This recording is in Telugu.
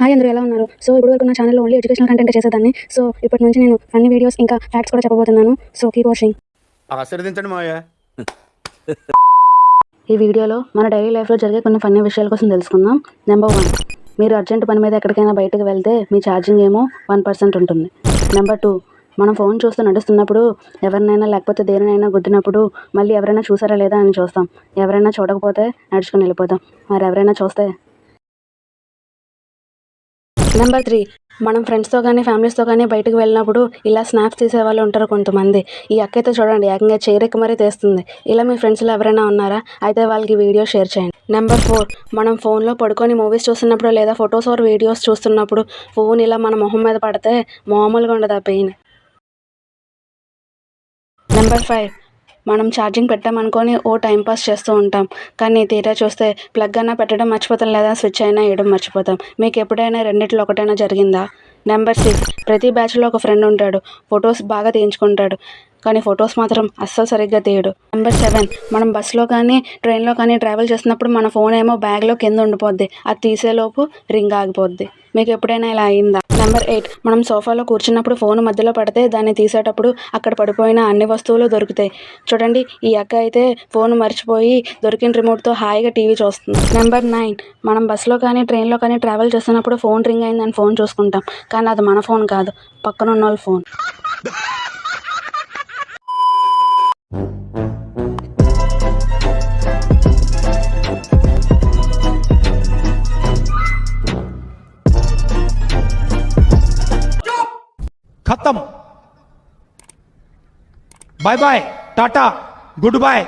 హాయ్ అందరూ ఎలా ఉన్నారు? సో ఇప్పుడు వరకు నా ఛానల్లో ఓన్లీ ఎడ్యుకేషనల్ కంటెంట్ చేసేదాన్ని. సో ఇప్పటి నుంచి నేను ఫన్నీ వీడియోస్ ఇంకా ఫ్యాక్ట్స్ కూడా చెప్పబోతున్నాను. సో కీప్ వాచింగ్ ఆశీర్వదించండి మావయ్య. ఈ వీడియోలో మన డైలీ లైఫ్లో జరిగే కొన్ని ఫన్నీ విషయాల కోసం తెలుసుకుందాం. నెంబర్ వన్ మీరు అర్జెంట్ పని మీద ఎక్కడికైనా బయటకు వెళ్తే మీ ఛార్జింగ్ ఏమో వన్ పర్సెంట్ ఉంటుంది. నెంబర్ టూ మనం ఫోన్ చూస్తూ నడుస్తున్నప్పుడు ఎవరినైనా లేకపోతే దేనినైనా గుద్దినప్పుడు మళ్ళీ ఎవరైనా చూసారా లేదా అని చూస్తాం. ఎవరైనా చూడకపోతే నడుచుకుని వెళ్ళిపోతాం. మరి ఎవరైనా చూస్తే నెంబర్ త్రీ మనం ఫ్రెండ్స్తో కానీ ఫ్యామిలీస్తో కానీ బయటకు వెళ్ళినప్పుడు ఇలా స్నాప్స్ తీసే వాళ్ళు ఉంటారు కొంతమంది. ఈ అక్క అయితే చూడండి ఏకంగా చేరెక్కి మరీ తీస్తుంది. ఇలా మీ ఫ్రెండ్స్లో ఎవరైనా ఉన్నారా? అయితే వాళ్ళకి వీడియో షేర్ చేయండి. నెంబర్ ఫోర్ మనం ఫోన్లో పడుకొని మూవీస్ చూస్తున్నప్పుడు లేదా ఫొటోస్ ఆర్ వీడియోస్ చూస్తున్నప్పుడు ఫోన్ ఇలా మన మొహం మీద పడితే మామూలుగా ఉండదు ఆ పెయిన్ నెంబర్ ఫైవ్ మనం ఛార్జింగ్ పెట్టామనుకొని ఓ టైం పాస్ చేస్తూ ఉంటాం. కానీ తీరా చూస్తే ప్లగ్ అయినా పెట్టడం మర్చిపోతాం లేదా స్విచ్ అయినా వేయడం మర్చిపోతాం. మీకు ఎప్పుడైనా రెండిట్లో ఒకటైనా జరిగిందా? నెంబర్ సిక్స్ ప్రతి బ్యాచ్లో ఒక ఫ్రెండ్ ఉంటాడు. ఫొటోస్ బాగా తీయించుకుంటాడు. కానీ ఫొటోస్ మాత్రం అస్సలు సరిగ్గా తీయడు. నెంబర్ సెవెన్ మనం బస్సులో కానీ ట్రైన్లో కానీ ట్రావెల్ చేస్తున్నప్పుడు మన ఫోన్ ఏమో బ్యాగ్లో కింద ఉండిపోద్ది. అది తీసేలోపు రింగ్ ఆగిపోద్ది. మీకు ఎప్పుడైనా ఇలా అయిందా? నెంబర్ ఎయిట్ మనం సోఫాలో కూర్చున్నప్పుడు ఫోన్ మధ్యలో పడితే దాన్ని తీసేటప్పుడు అక్కడ పడిపోయిన అన్ని వస్తువులు దొరుకుతాయి. చూడండి ఈ అక్క అయితే ఫోన్ మర్చిపోయి దొరికిన రిమోట్తో హాయిగా టీవీ చూస్తుంది. నెంబర్ నైన్ మనం బస్సులో కానీ ట్రైన్లో కానీ ట్రావెల్ చేస్తున్నప్పుడు ఫోన్ రింగ్ అయిందని ఫోన్ చూసుకుంటాం. కానీ అది మన ఫోన్ కాదు. పక్కన ఉన్న వాళ్ళ ఫోన్ మొత్తం bye bye tata good bye